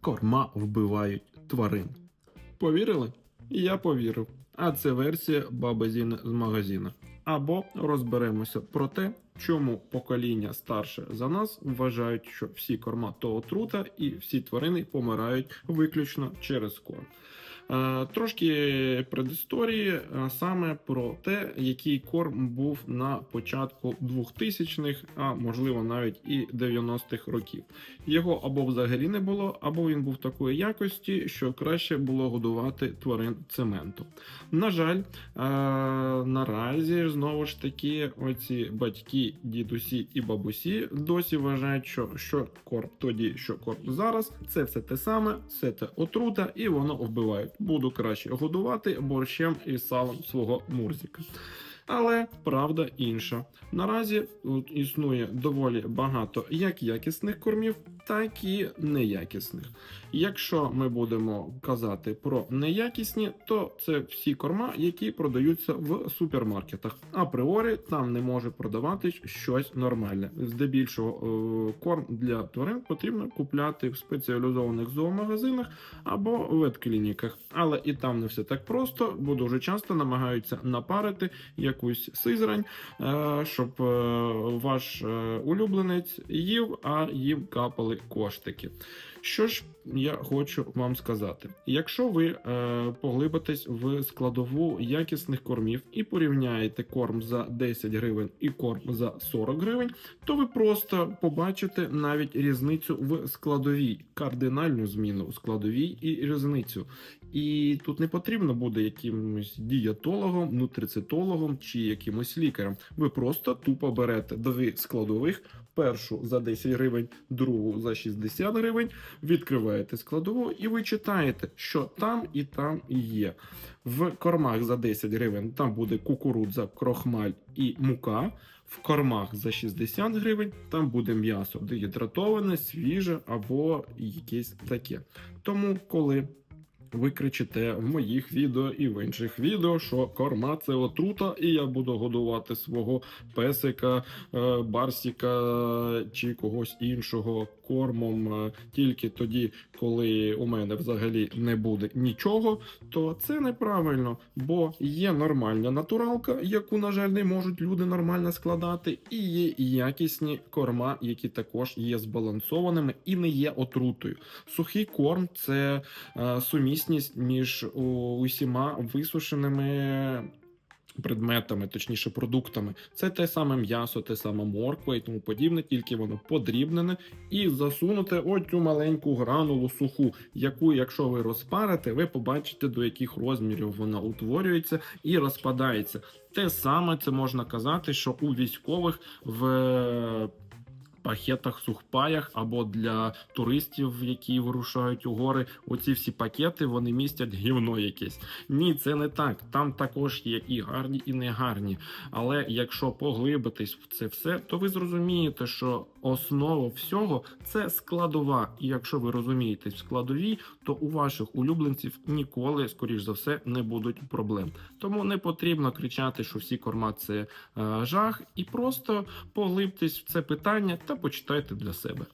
Корма вбивають тварин. Повірили? Я повірив. А це версія баби Зіни з магазина. Або розберемося про те, чому покоління старше за нас вважають, що всі корма то отрута і всі тварини помирають виключно через корм. Е, Трошки предісторії а саме про те, який корм був на початку 2000-х, а можливо навіть і 90-х років. Його або взагалі не було, або він був такої якості, що краще було годувати тварин цементу. На жаль, е, наразі знову ж таки, оці батьки, дідусі і бабусі досі вважають, що що корм тоді, що корм зараз, це все те саме, все те отрута, і воно вбиває. Буду краще годувати борщем і салом свого мурзика. Але правда інша. Наразі от, існує доволі багато як якісних кормів, так і неякісних. Якщо ми будемо казати про неякісні, то це всі корма, які продаються в супермаркетах. Апріорі там не може продаватись щось нормальне. Здебільшого е, корм для тварин потрібно купляти в спеціалізованих зоомагазинах або ветклініках. Але і там не все так просто, бо дуже часто намагаються напарити якусь сизрань, е, щоб е, ваш е, улюбленець їв, а їм капали коштики. Що ж я хочу вам сказати: якщо ви поглибитесь в складову якісних кормів і порівняєте корм за 10 гривень і корм за 40 гривень, то ви просто побачите навіть різницю в складовій, кардинальну зміну у складовій і різницю. І тут не потрібно буде якимось дієтологом, нутрицитологом чи якимось лікарем. Ви просто тупо берете дві складових. Першу за 10 гривень, другу за 60 гривень, відкриваєте складову і ви читаєте, що там і там є. В кормах за 10 гривень там буде кукурудза, крохмаль і мука. В кормах за 60 гривень там буде м'ясо дегідратоване, свіже або якесь таке. Тому, коли ви кричите в моїх відео і в інших відео, що корма це отрута, і я буду годувати свого песика, е, барсіка чи когось іншого кормом е, тільки тоді, коли у мене взагалі не буде нічого, то це неправильно, бо є нормальна натуралка, яку, на жаль, не можуть люди нормально складати, і є якісні корма, які також є збалансованими і не є отрутою. Сухий корм це е, сумісність між усіма висушеними. Предметами, точніше, продуктами, це те саме м'ясо, те саме морква і тому подібне, тільки воно подрібнене і засунуте оцю маленьку гранулу суху, яку, якщо ви розпарите, ви побачите, до яких розмірів вона утворюється і розпадається. Те саме це можна казати, що у військових в пакетах, сухпаях або для туристів, які вирушають у гори. Оці всі пакети вони містять гівно якесь. Ні, це не так. Там також є і гарні, і негарні. Але якщо поглибитись в це все, то ви зрозумієте, що основа всього це складова. І якщо ви розумієтесь в складовій, то у ваших улюбленців ніколи, скоріш за все, не будуть проблем. Тому не потрібно кричати, що всі корма це е, жах, і просто поглибтесь в це питання та почитайте для себе.